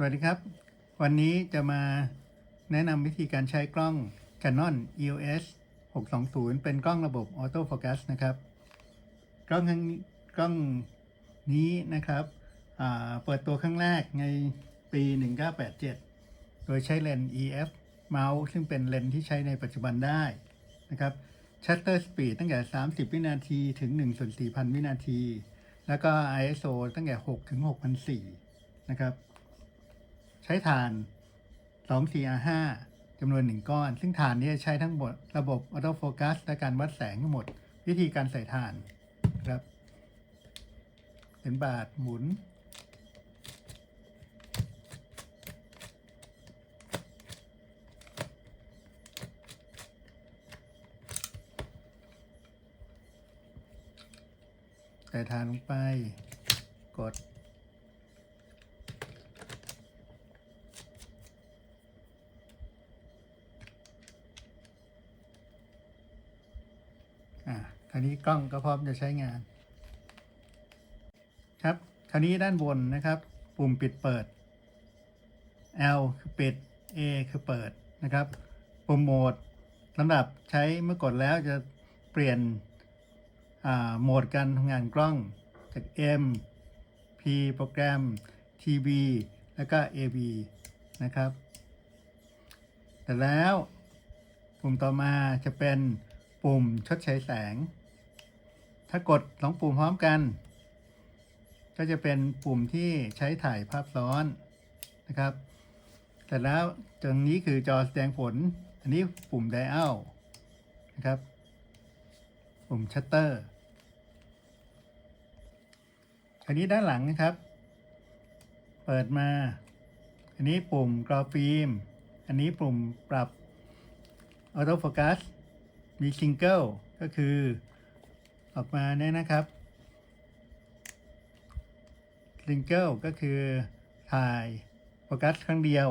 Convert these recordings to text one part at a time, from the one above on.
สวัสดีครับ วันนี้จะมาแนะนำวิธีการใช้กล้อง Canon EOS 620 เป็นกล้องระบบออโต้โฟกัสนะครับ กล้องครั้งกล้องนี้นะครับเปิดตัวครั้งแรกในปี 1987 โดยใช้เลนส์ EF เมาส์ซึ่งเป็นเลนส์ที่ใช้ในปัจจุบันได้นะครับ Shutter Speed ตั้งแต่ 30 วินาทีถึง1ส่วน4,000 วินาที แล้วก็ ISO ตั้งแต่ 6 ถึง6,400นะครับ ช้ฐาน 2CR5 จำนวน 1 ก้อน ซึ่งฐานนี้ใช้ทั้งหมดระบบออโต้โฟกัสและการวัดแสงทั้งหมด วิธีการใส่ฐานครับเป็นบาทหมุน ใส่ฐานลงไป กด อ่าคราวนี้กล้องก็พร้อมจะใช้งาน ครับ คราวนี้ด้านบนนะครับ ปุ่มปิดเปิด L คือปิด A คือเปิดนะครับ ปุ่มโหมดสำหรับใช้เมื่อกดแล้วจะเปลี่ยนโหมดการทำงานกล้องจาก M P โปรแกรม TV แล้วก็ AV นะครับ แต่แล้ว ปุ่มต่อมาจะเป็น ปุ่มชดเชยแสง ถ้ากดสองปุ่มพร้อมกัน ก็จะเป็นปุ่มที่ใช้ถ่ายภาพซ้อนนะครับ แต่แล้วตรงนี้คือจอแสดงผล อันนี้ปุ่มไดอัลนะครับ ปุ่มชัตเตอร์ อันนี้ด้านหลังนะครับ เปิดมา อันนี้ปุ่มกรอฟิล์ม อันนี้ปุ่มปรับออโต้โฟกัส มีซิงเกิลก็คือออกมาเนี่ยนะครับซิงเกิลก็คือถ่ายโฟกัสครั้งเดียว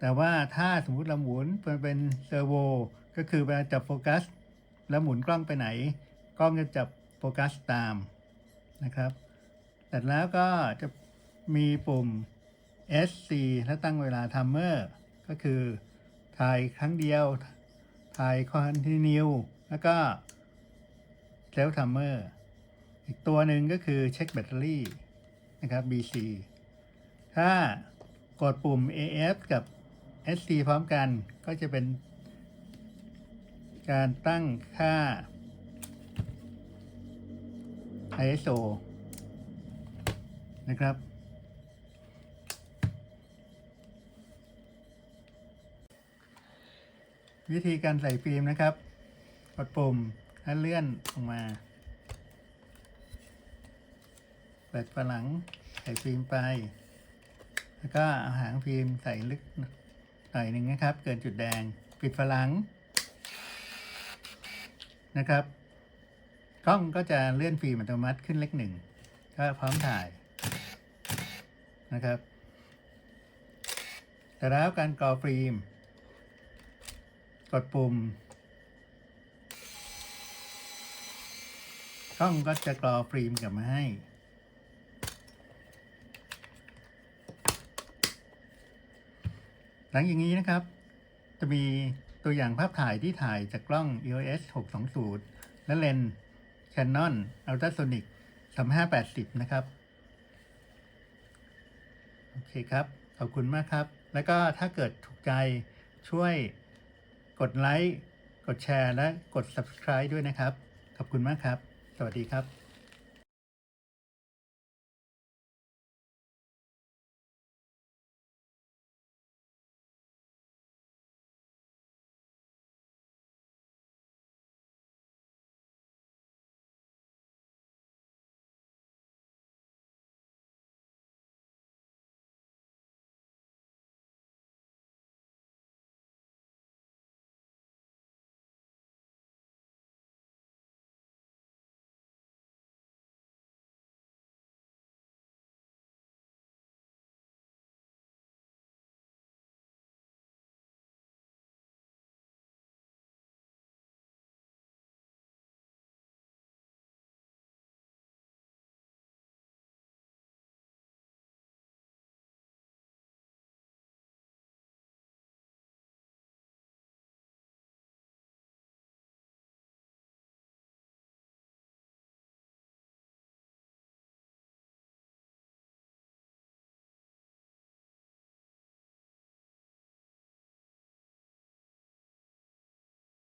แต่ว่าถ้าสมมุติเราหมุนมันเป็นเซอร์โวก็คือเวลาจับโฟกัส แล้วหมุนกล้องไปไหน กล้องจะจับโฟกัสตามนะครับเสร็จแล้วก็จะมีปุ่ม SC ถ้าตั้งเวลาทัมเมอร์ก็คือถ่ายครั้งเดียว ถ่ายคอนตินียแล้วก็เซลทัมเมอร์อีกตัวหนึ่งก็คือเช็คแบตเตอรี่นะครับ BC ถ้ากดปุ่ม AF กับ SC พร้อมกันก็จะเป็น การตั้งค่า ISO นะครับ วิธีการใส่ฟิล์มนะครับ กดปุ่มแล้วเลื่อนออกมา เปิดฝาหลังใส่ฟิล์มไป แล้วก็เอาหางฟิล์มใส่ลึกหน่อยหนึ่งนะครับ เกินจุดแดง ปิดฝาหลังนะครับกล้องก็จะเลื่อนฟิล์มอัตโนมัติขึ้นเลขหนึ่งก็พร้อมถ่ายนะครับแต่แล้วการกรอฟิล์ม กดปุ่มกล้องก็จะกรอฟิล์มกลับมาให้ หลังอย่างนี้นะครับ จะมีตัวอย่างภาพถ่ายที่ถ่ายจากกล้อง EOS 620 และเลนส์ Canon Ultrasonic 3580 นะครับ โอเคครับ ขอบคุณมากครับ แล้วก็ถ้าเกิดถูกใจช่วย กดไลค์ กดแชร์ และกด subscribe ด้วยนะครับ ขอบคุณมากครับ สวัสดีครับ